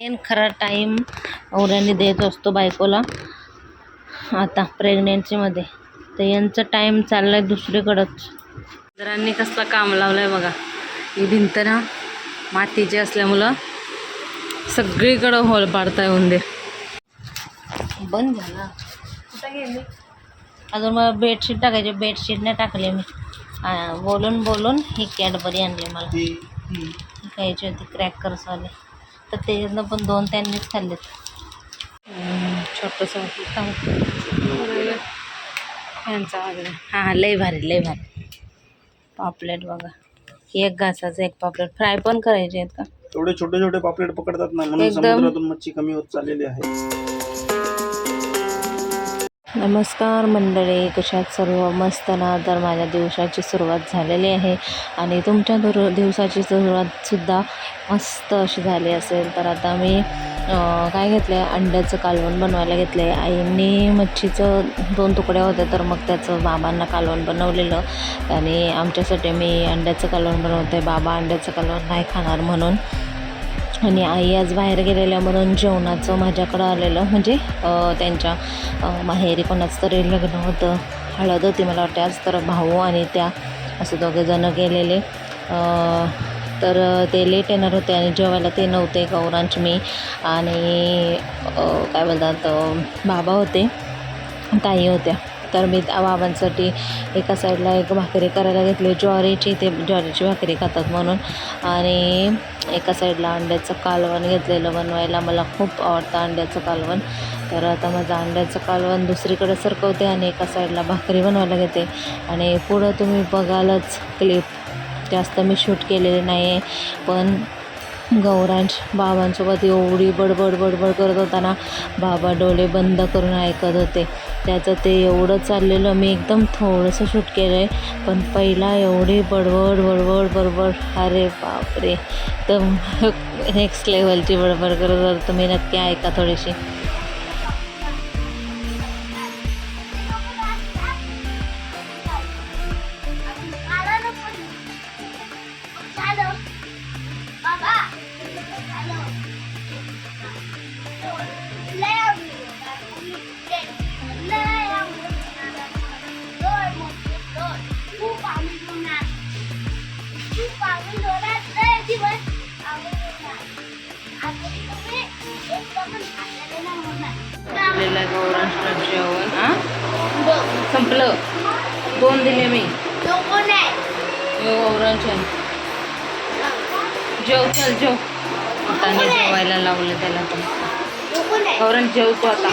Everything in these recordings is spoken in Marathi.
मेन खरा टाईम नवऱ्याने देत असतो बायकोला. आता प्रेग्नेन्सीमध्ये तर यांचं टाईम चाललाय दुसरीकडंच. मित्रांनी कसला काम लावलाय बघा. ही भिंत ना मातीची असल्यामुळं सगळीकडं होल पाडताय उंदीर. बंद झाला. कुठं गेली? अजून मला बेडशीट टाकायची. बेडशीट नाही टाकली मी. बोलून बोलून ही कॅडबरी आणली मला. खायची होती क्रॅकर्सवाली तर त्याच्यातनं पण दोन त्यांनीच खाल्लेत. छोटंसं वगैरे हां हां लय भारी लय भारी. पापलेट बघा. एक घासाचं एक पापलेट. फ्राय पण करायचे आहेत का? एवढे छोटे छोटे पापलेट पकडतात ना म्हणून एकदम- समुद्रातून मच्छी कमी होत चाललेली आहे. नमस्कार मंडळी कशात सर्व? मस्त ना? तर माझ्या दिवसाची सुरुवात झालेली आहे. आणि तुमच्या दुर दिवसाची सुरुवातसुद्धा मस्त अशी झाली असेल. तर आता मी काय घेतलं आहे अंड्याचं कालवण बनवायला घेतलं आहे आईंनी मच्छीचं दोन तुकड्या होत्या तर मग त्याचं बाबांना कालवण बनवलेलं. आणि आमच्यासाठी मी अंड्याचं कालवण बनवते. बाबा अंड्याचं कालवण नाही खाणार म्हणून. आणि आई आज बाहेर गेलेल्या म्हणून जेवणाचं माझ्याकडं आलेलं. म्हणजे त्यांच्या माहेरी कोणाचं तरी लग्न होतं. हळद होती मला वाटते आज तर भाऊ आणि त्या असं दोघेजणं गेलेले. तर ते लेट येणार होते आणि जेवायला ते नव्हते गौरांच मी. आणि काय बोलतात बाबा होते ताई होत्या. तर मी त्या बाबांसाठी एका साईडला एक भाकरी करायला घेतली. ज्वारीची ते ज्वारीची भाकरी खातात म्हणून. आणि एका साईडला अंड्याचं कालवण घेतलेलं बनवायला मला खूप आवडतं अंड्याचं कालवण. तर आता माझं अंड्याचं कालवण दुसरीकडे सरकवते आणि एका साईडला भाकरी बनवायला घेते. आणि पुढं तुम्ही बघालच क्लिप जास्त मी शूट केलेली नाही आहे पण गौरांश बाबांसोबत एवढी बडबड बडबड करत होता ना बाबा डोळे बंद करून ऐकत होते. त्याचं ते एवढं चाललेलं मी एकदम थोडंसं शूट केलं आहे पण पहिला एवढी बडबड बडबड बडबड. अरे बापरे. तर नेक्स्ट लेवलची बडबड करत होता तुम्ही नक्की ऐका थोडीशी. दिलेलं आहे गौरांशला जेवण संपलं. दोन दिले मी. गौरांश जेव चल जेव. हाताने जेवायला लावलं त्याला पण. गौरांश जेवतो आता.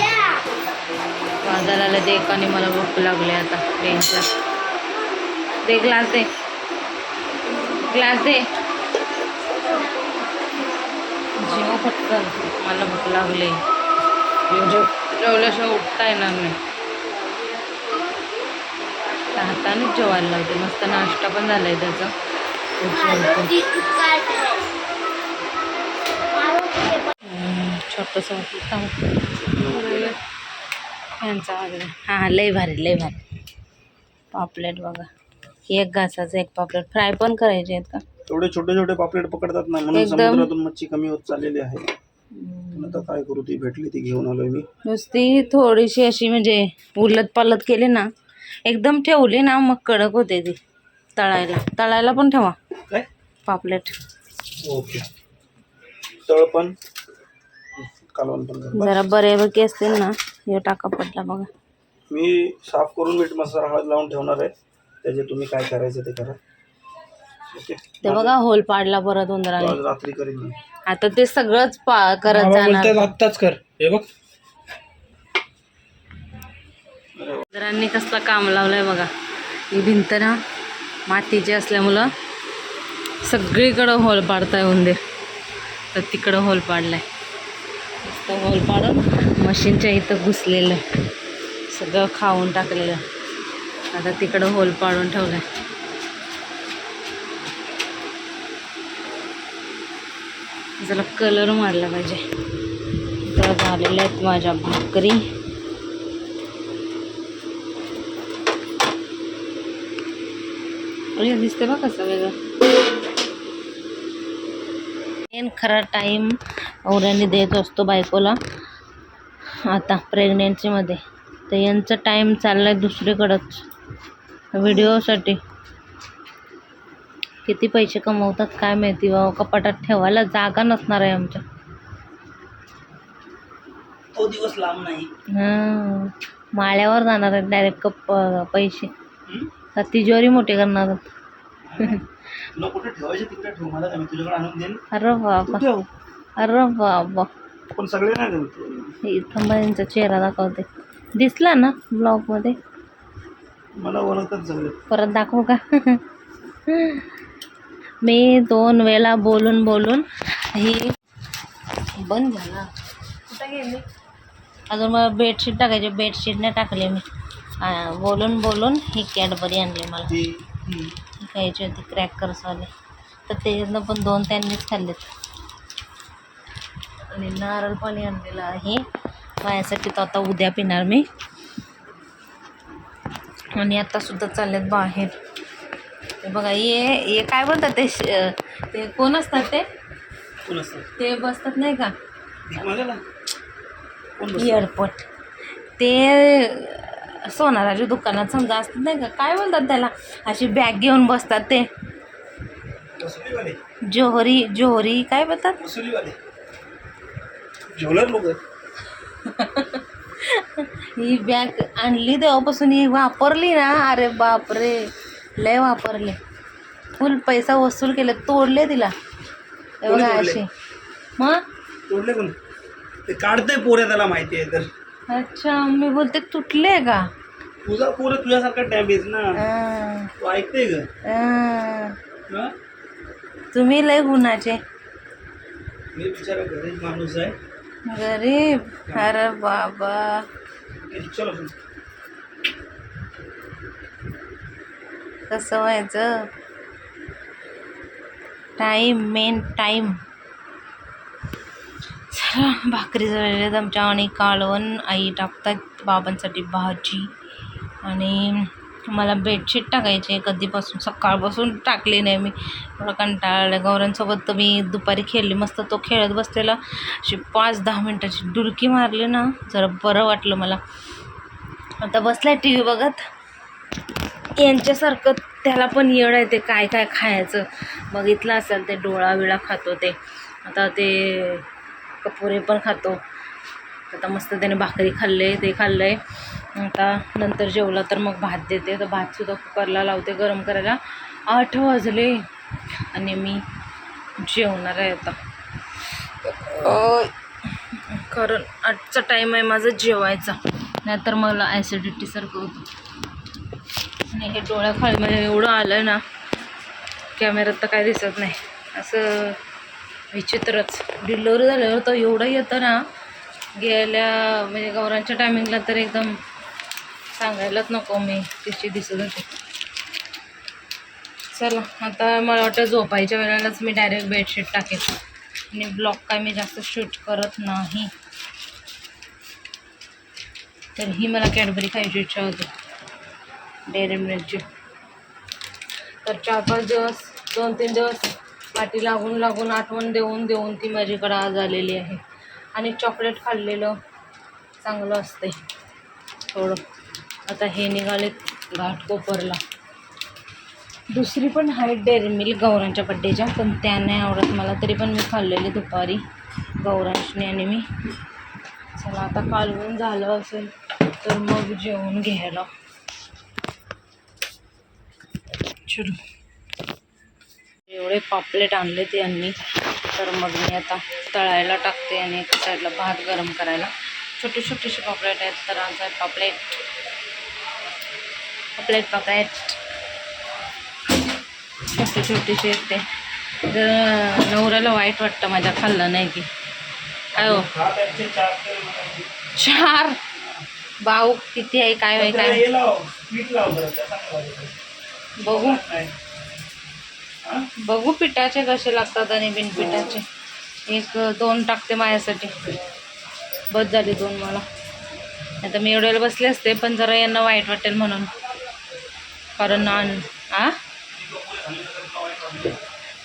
वाजायला दे आणि मला भूक लागली आता. टेन्शन दे ग्लास दे. ग्लास दे. जेव पटकन मला भूक लागली. जेव. जेवल्याशिवाय उठता येणार नाही. हातानेच जेवायला लावते. मस्त नाश्ता पण झालाय त्याचा. छोटंसं वगैरे हां लय भारी लय भारी. पापलेट बघा. एक घासाचं एक पापलेट. फ्राय पण करायचे आहेत का? एवढे छोटे छोटे पापलेट पकडतात ना म्हणून समुद्रातून मच्छी कमी होत चाललेली आहे. आता काय करू ती भेटली ती घेऊन आलोय मी. नुसती थोडीशी अशी म्हणजे उलट पालट केली ना एकदम ठेवली ना मग कडक होते ती. तळायला. तळायला पण ठेवा. काय? पापलेट. ओके. तळ पण कालवण पण कर. जरा बऱ्यापैकी असतील ना हे टाका पडला बघा. मी साफ करून मीठ मसाला हळद लावून ठेवणार आहे. त्याचे तुम्ही काय करायचं ते करा. ते बघा होल पाडला परत उंदराने. आज रात्री करीन मी. आता ते सगळंच पा करत जाणार. आत्ताच कर. हे बघ. उंदरांनी कसलं काम लावलंय बघा. ही भिंत ना मातीची असल्यामुळं सगळीकडं होल पाडताय उंदीर. तर तिकडं होल पाडलाय. होल पाडून मशीनच्या इथं घुसलेलं सगळं खाऊन टाकलेलं आता तिकडं होल पाडून ठेवलंय. जरा कलर मारला पाहिजे. तर झालेल्या आहेत माझ्या भाकरी. दिसते बा कसं वेगळं. मेन खरा टाईम औऱ्याने द्यायचा असतो बायकोला. आता प्रेग्नेन्सीमध्ये तर यांचं टाईम चालला आहे दुसरीकडंच व्हिडिओसाठी किती पैसे कमवतात काय माहिती बाबा कपाटात ठेवायला जागा नसणार आहे आमच्या. तो दिवस लांब नाही. हां माळ्यावर जाणार आहेत डायरेक्ट कप पैसे. हं? का तिजोरी मोठी करणार आहेत. तुला कुठे ठेवायचे तिकडे ठेव मला काय मी तुझ्याकडे आणून देईन. अरे तू बाबा ठेव. अरे बाबा. पण सगळे नाही देत इथं चेहरा दाखवते. दिसला ना ब्लॉगमध्ये मला ओळखतात सगळे. परत दाखवू का? मी दोन वेळा बोलून बोलून ही बंद झाला. कुठं गेली? अजून मला बेडशीट टाकायची बेडशीट नाही टाकली मी. आ, बोलून बोलून ही कॅडबरी आणली मला. ही खायची होती क्रॅकर्सवाले. तर त्याच्यातनं पण दोन त्यांनीच खाल्लेत. आणि नारळ पाणी आणलेलं आहे. माझ्यासाठी तर आता उद्या पिणार मी. आणि आता सुद्धा चाललेत बाहेर. बघा ये हे काय बोलतात ते श- ते कोण असतात ते? कोण असतं ते बसतात नाही का? भीक मागायला कोण बसतं? एअरपोर्ट ते सोनाराच्या दुकानात समजा असतात नाही का? काय बोलतात त्याला? अशी बॅग घेऊन बसतात ते. वसुलीवाले जोहरी जोहरी काय बोलतात? वसुलीवाले ज्वेलर लोक. ही बॅग आणली तेव्हापासून ही वापरली ना? अरे बापरे. लय वापरले. फुल पैसा वसूल केले तोडले तिला. हे बघा? असे मग? तोडले कोण? ते काढते पोऱ्या त्याला माहिती आहे तर. अच्छा मी बोलते तुटले का? तुझा पोरं तुझ्यासारखा डॅमेज ना. अं, तू ऐकते ग अं. हा? तुम्ही लय गुणाचे. मी बिचारा गरीब माणूस आहे. गरीब. अरे बाबा. चलो. कसं व्हायचं? टाईम मेन टाईम चला भाकरी झालेली आहेत आमच्या आणि कालवण आई टाकतात बाबांसाठी भाजी. आणि मला बेडशीट टाकायची आहे. कधीपासून? सकाळपासून टाकली नाही मी. थोडं कंटाळले गौरांसोबत तर मी दुपारी खेळली मस्त. तो खेळत बसलेला. अशी पाच दहा मिनटाची डुलकी मारली ना जरा बरं वाटलं मला. आता बसलाय टी व्ही बघत. यांच्यासारखं त्याला पण येड आहे ते काय काय खायचं. बघितलं असेल ते डोळा विळा खातो ते. आता ते कपुरे पण खातो. आता मस्त त्याने भाकरी खाल्ले ते खाल्लं आहे आता नंतर जेवला तर मग भात देते. तर भातसुद्धा कुकरला लावते गरम करायला. आठ वाजले आणि मी जेवणार आहे आता. कारण आजचा टाईम आहे माझा जेवायचा. नाहीतर मला ॲसिडिटीसारखं होतं. आणि हे डोळ्याखाली म्हणजे एवढं आलं ना कॅमेऱ्यात तर काय दिसत नाही. असं विचित्रच. डिलिव्हरी झाल्यावर तर एवढं येतं ना गेल्या म्हणजे गौरांच्या टायमिंगला तर एकदम सांगायलाच नको मी तिची दिसत होती. चला आता मला वाटतं झोपायच्या वेळेलाच मी डायरेक्ट बेडशीट टाकेन. आणि ब्लॉग काय मी जास्त शूट करत नाही. तर ही मला कॅडबरी खायची इच्छा होती. डेअरी मिल्कची. तर चार पाच दिवस दोन तीन दिवस पाठी लागून लागून आठवण देऊन देऊन ती माझ्याकडे आज आलेली आहे. आणि चॉकलेट खाल्लेलं चांगलं असते थोडं. आता हे निघालेत घाट कोपरला. दुसरी पण आहे डेअरी मिल्क गौरांच्या बड्डेच्या पण त्या नाही आवडत मला तरी पण मी खाल्लेली दुपारी. गौरांशने आणि मी. चला आता कालवून झालं असेल तर मग जेवण घ्यायला. चलो एवढे पापलेट आणले ते यांनी. तर मग मी आता तळायला टाकते आणि एका साईडला भात गरम करायला. छोटे छोटेसे पापलेट आहेत तर आज आहे पापलेट. पापलेट पापलेट. छोटे छोटेसे आहेत ते. जर नवऱ्याला वाईट वाटतं माझ्या खाल्लं नाही की. काय हो? चार. भाऊ किती आहे काय आहे काय बघू? बघू पिठाचे कसे लागतात आणि बिनपिठाचे. एक दोन टाकते माझ्यासाठी. बस झाली दोन मला. आता मी एवढ्याला बसले असते पण जरा यांना वाईट वाटेल म्हणून. कारण आण आ?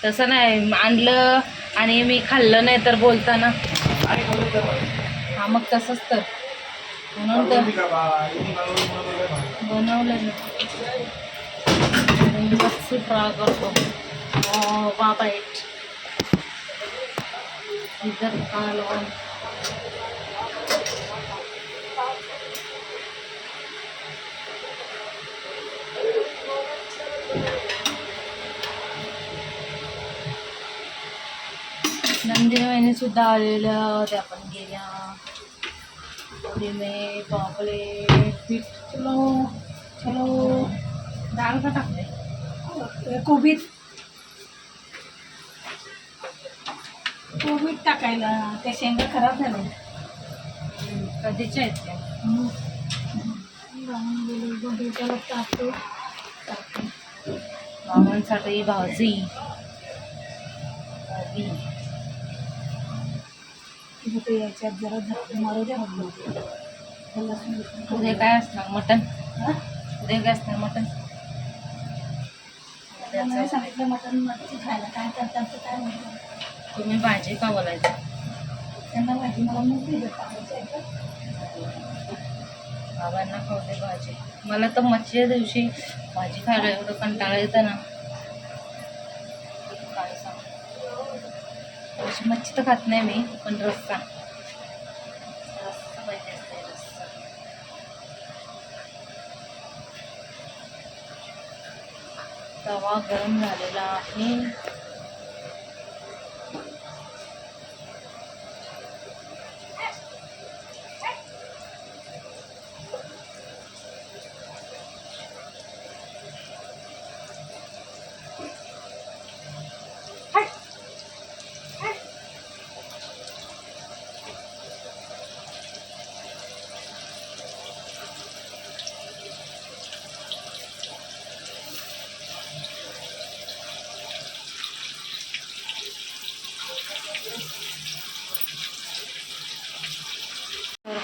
तसं नाही आणलं आणि मी खाल्लं नाही तर बोलताना. हा मग तसंच तर. म्हणून तर बनवली का बा? आईने बनवलं म्हणून लय भारी. बनवलं मी मच्छी फ्राय करतो ओ बाबा इट इधर कालवण नंदिनी वहिनी सुद्धा आलेल्या त्या पण गेल्या में पापलेट पीठ चलो चलो डाळ का टाकते कोबीत. कोबीत टाकायला. त्या शेंगा खराब झाल्या. कधीच्या आहेत त्या? टाकतो. मामांसाठी भाजी. भाजी. याच्यात जरा झटके मारू द्या. उद्या काय असणार? मटन हा? उद्या काय असणार मटन नाही सांगितलं मटण मच्छी खायला. काय करतात ते काय म्हणतात तुम्ही भाजी का बोलायचं? त्यांना माहिती मला नव्हती? बाबांना खाऊ दे भाजी. मला तर मच्छीच्या दिवशी भाजी खायला एवढं कंटाळा येतं ना. काय सांगू? मच्छी तर खात नाही मी पण रस्सा. तवा गरम झालेला आहे.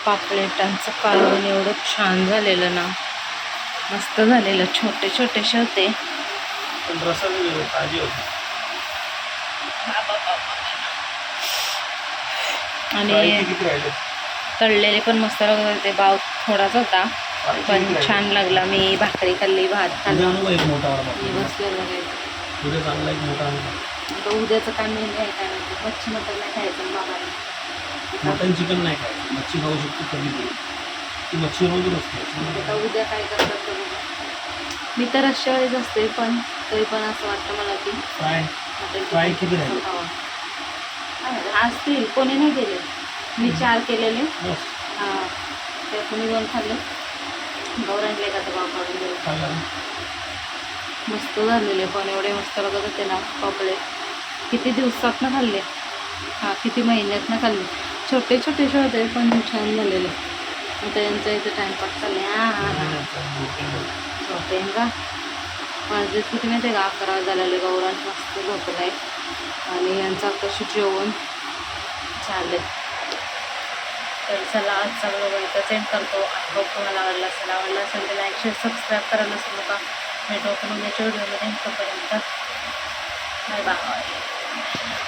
पापलेटांचं कालवण एवढं छान झालेलं ना. मस्त झालेलं. छोटे छोटेसे होते. आणि तळलेले पण मस्त लागत होते भाव थोडाच होता. पण? छान लागला. मी भाकरी खाल्ली भात खाल्ला. उद्याचं काय मेनू आहे काय माहिती? मच्छी मटण नाही खायचं बाबांना. मटन चिकन नाही खायचं. मच्छी खाऊ शकतो कधी तरी ती मच्छी रोज नसते आता उद्या काय करतात ते बघू. मी तर रश्यावरच असते पण तरी पण असं वाटतं मला की फ्राय. मटण Fry चिकन किती राहिले? खावं. काय असतील. कोणी नाही केले. मी चार केलेले. बस. हां ते कोणी दोन खाल्ले. गौरांडले का तर खाल्ला ना? मस्त झालेले पण एवढे मस्त लागत होते ना पापडे किती दिवसात ना खाल्ले. हां किती महिन्यात ना खाल्ले. छोटे छोटेसे होते पण छान झालेले. आता यांचं इथं टाइमपास चालले हां हां हां. झोपेन का? माझे किती माहिती आहे का? अकरा झालेले गौरान मस्त झोपलाय. आणि यांचं कशी जेवण चालले तर चला आजचा व्हिडिओ इथं सेंड करतो. आणि तुम्हाला आवडला असेल. आवडला असेल तर लाईक शेअर सबस्क्राईब करायला विसरू नका. भेटू आपण उद्याच्या व्हिडिओमध्ये तोपर्यंत बाय बाय